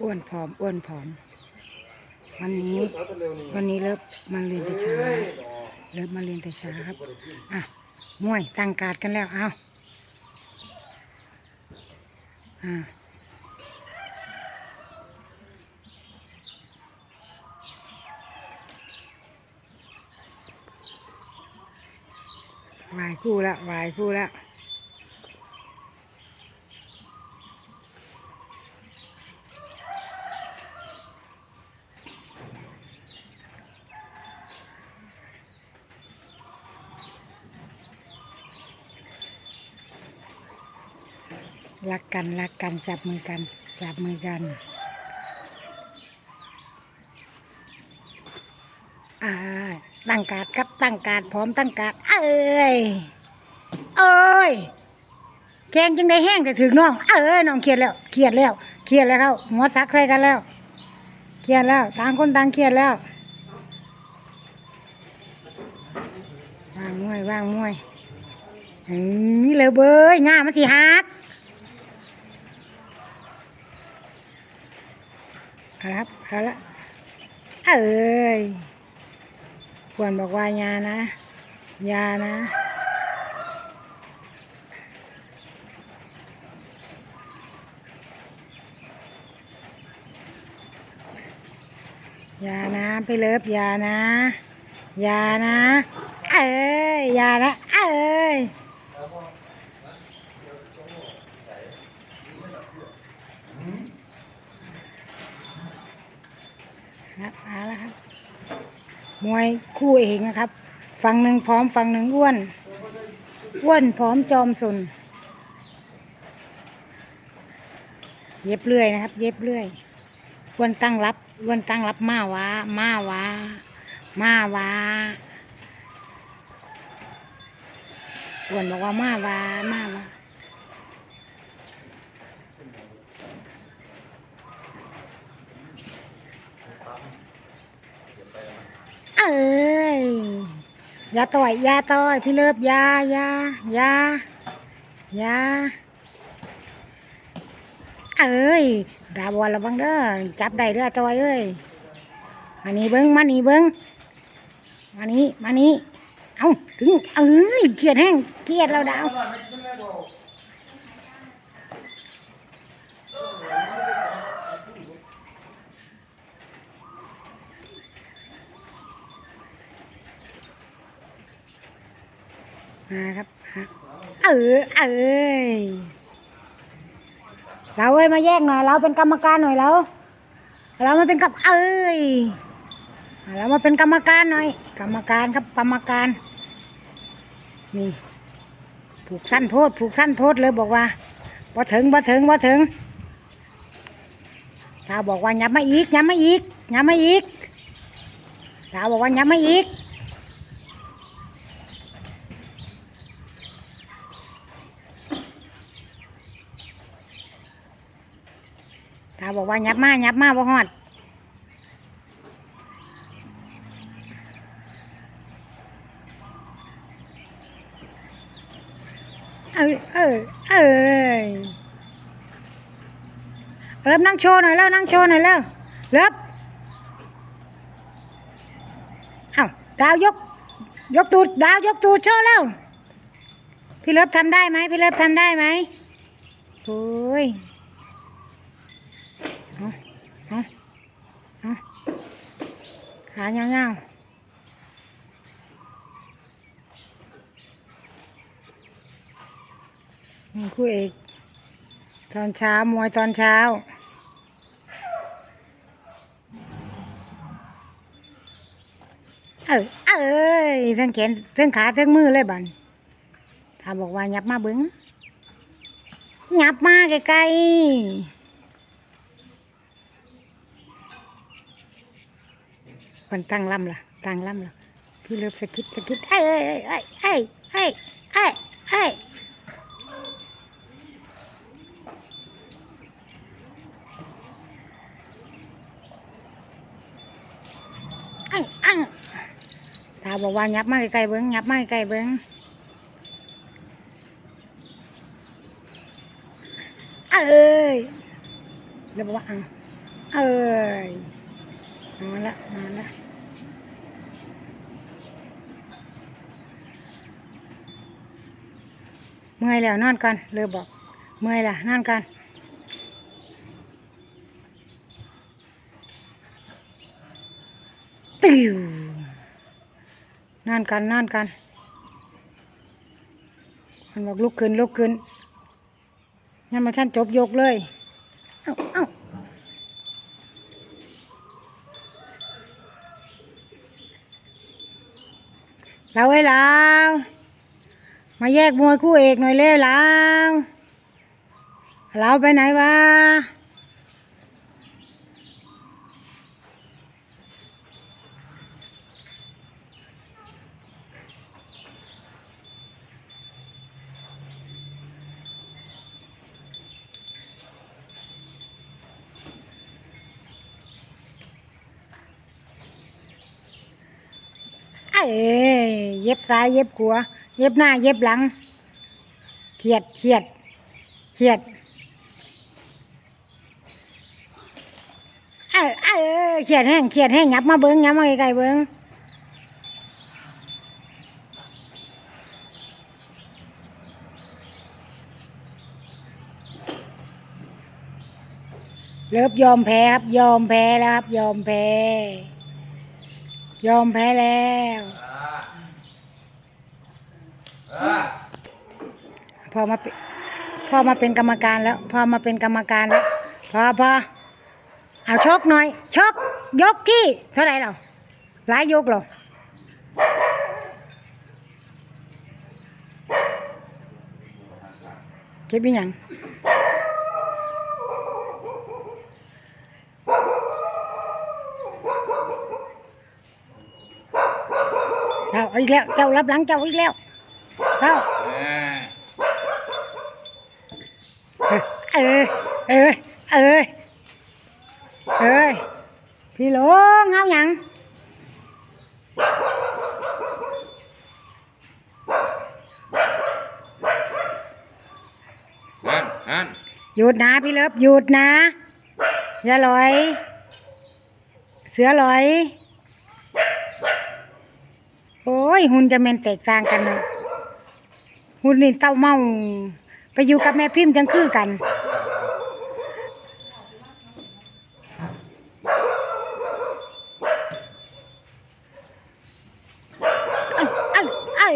อ้วนผอมอ้วนผอม วันนี้วันนี้เลิฟมาเรียนแต่เช้าเลิฟมาเรียนแต่เช้าครับอะมวยตั้งการดกันแล้วเอาอ่าไหวายคู่ละไหวายคู่ละ รักกันรักกันจับมือกันจับมือกันอ่าตั้งการดครับตั้งการดพร้อมตั้งการดเอ้ยเอ้ยแกงจังได้แห้งแต่ถึงน้องเอ้ยน้องเครียดแล้วเครียดแล้วเครียดแล้วเขาหัวซักใส่กันแล้วเครียดแล้วต่างคนต่างเครียดแล้ววางมวยวางมวยนี่เลยเบยง่ามันสิฮัก เอาละครับเอาละเอ้ยควรบอกว่ายานะ ยานะยานะไปเลิฟยานะ ยานะ เอ้ยยานะ เอ้ย ครับเอาละครับ มวยคู่เองนะครับ ฝั่งหนึ่งพร้อมฝั่งหนึ่งอ้วน อ้วนพร้อมจอมสนเย็บเรื่อยนะครับ เย็บเรื่อยอ้วนตั้งรับอ้วนตั้งรับมาวะมาวะมาวะอ้วนบอกว่า มาวะมาวะ เอ้ยยาต่อยยาต่อยพี่เลิฟยายายายาเอ้ยดาบอลระวังเด้อจับได้เด้อจอยเอ้ยมานี่เบิ้งมานี่เบิ้งมานี่มานี่เอาถึงเอ้ยเกียดแห้งเกียดเราดาว มาครับเออเอ้ยเราเอ้ยมาแยกหน่อย เราเป็นกรรมการหน่อยเราเรามาเป็นกับเอ้ยเรามาเป็นกรรมการหน่อย กรรมการครับกรรมการนี่ผูกสั้นโพดผูกสั้นโพดเลยบอกว่าบ่ถึงบ่ถึงบ่ถึงตาบอกว่ายับมาอีกยับมาอีกยับมาอีกตาบอกว่ายับมาอีก บอกว่ายับมายับมาบ่ฮอดเออเออเออเริ่มนั่งโชว์หน่อยแล้วนั่งโชว์หน่อยแล้วเริ่มเอาดาวยก ยกตูดดาวยกตูดโชว์แล้วพี่เลิฟทำได้ไหมพี่เลิฟทำได้ไหมโอ้ยเอาเอาเอา ขาเงาๆนี่คู่เอกตอนเช้ามวยตอนเช้าเออเอ้ยทั้งแขนทั้งขาทั้งมือเลยบันถ้าบอกว่าหยับมาเบิ้งหยับมาไกลๆ คนตั้งล่ำล่ะตั้งล่ำล่ะพี่เลิฟสกิดสกิดไอ้ไอ้ไอ้ไอ้ไอ้ไอ้ไอ้อังอังตาบอกว่ายับมากไกลๆเบิ้งยับมากไกลๆเบิ้งเอ้ยแล้วบอกว่าอังเอ้ย นอนละนอนละเมื่อยแล้วนอนกันเลยบอก เมื่อยละนอนกันติวนอนกันนอนกันมันบอกลุกขึ้นลุกขึ้นงั้นมาท่านจบยกเลย เอ้าเอ้า เราไอ้เรามาแยกมวยคู่เอกหน่อยเร็วเราเราไปไหนวะเอ้ย เย็บซ้ายเย็บขวาเย็บหน้า เย็บหลังเขียดเขียดเขียดเออเออเขียดแห้งเขียดแห้งยับมาเบิ้งยับมาไกลๆเบิ้งเลิฟยอมแพ้ครับ ยอมแพ้แล้วครับ ยอมแพ้ ยอมแพ้แล้ว พอมาพอมาเป็นกรรมการแล้ว พอมาเป็นกรรมการแล้ว พอพอเอาชกหน่อยชกยกกี้ เท่าไหร่เราหลายยกหรอเก็บอีหยังเอาอีกแล้ว เจ้ารับหลังเจ้าอีกแล้ว เจ้าเออเออเออเออพี่หลงเอาหยังนั่นนั่นหยุดนะพี่เลิฟหยุดนะอย่าลอย เสือลอย โอ้ย หุ่นจะเมนแตกต่างกันเนาะ หุ่นนี่เต้าเมา ไปอยู่กับแม่พิมพ์จังคือกัน เอ้าเอ้าเอ้า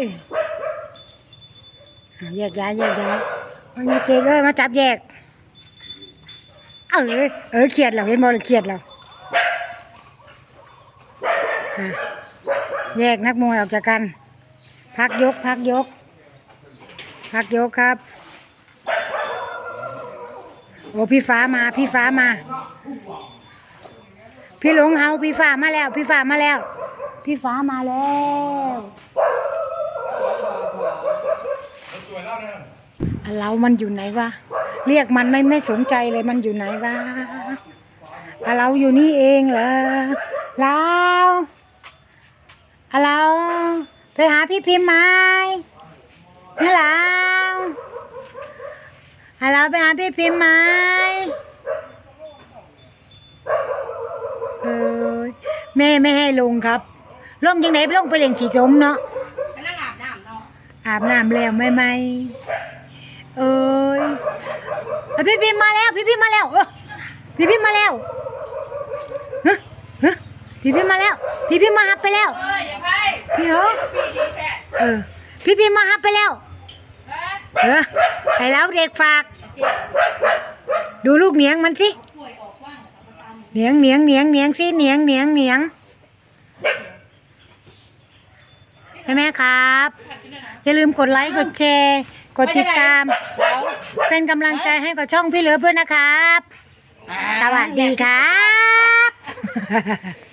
เอาแยกย้ายแยกย้ายมันมีเจกเอ้ยมาจับแยก เออเออเครียดเราเห็นบอลเครียดเราอะแยกนักมวยออกจากกัน พักยก พักยก พักยกครับ โอ้พี่ฟ้ามาพี่ฟ้ามา พี่หลงเอาพี่ฟ้ามาแล้ว พี่ฟ้ามาแล้ว พี่ฟ้ามาแล้วเรามันอยู่ไหนวะเรียกมันไม่ไม่สนใจเลยมันอยู่ไหนวะเราอยู่นี่เองเหรอเราเราไปหาพี่พิมพ์ไหมนี่เรา อะเราไปหาพี่พิมพ์ไหมเออแม่ไม่ให้ลงครับ ลงยังไงลงไปเล่นฉีดลมเนาะไปนั่งอาบน้ำเนาะอาบน้ำแล้วไหมไหมเอ้ยเอาพี่พิมพ์มาแล้ว พี่พิมพ์มาแล้วเออพี่พิมพ์มาแล้วฮะฮะพี่พิมพ์มาแล้ว พี่พิมพ์มาฮับไปแล้วเอออย่าไปพี่เหรอพี่ดีแท้เออพี่พิมพ์มาฮับไปแล้วเออเออไอ้แล้วเด็กฝาก ดูลูกเหนียงมันสิป่วยออกว่างเอาไปตามเหนียงเหนียงเหนียงเหนียงสิเหนียงเหนียงเหนียงใช่ไหมครับผัดกินด้วยนะอย่าลืมกดไลค์กดแชร์กดติดตามแล้วเป็นกำลังใจให้กับช่องพี่เหลือเพื่อนนะครับ สวัสดีครับ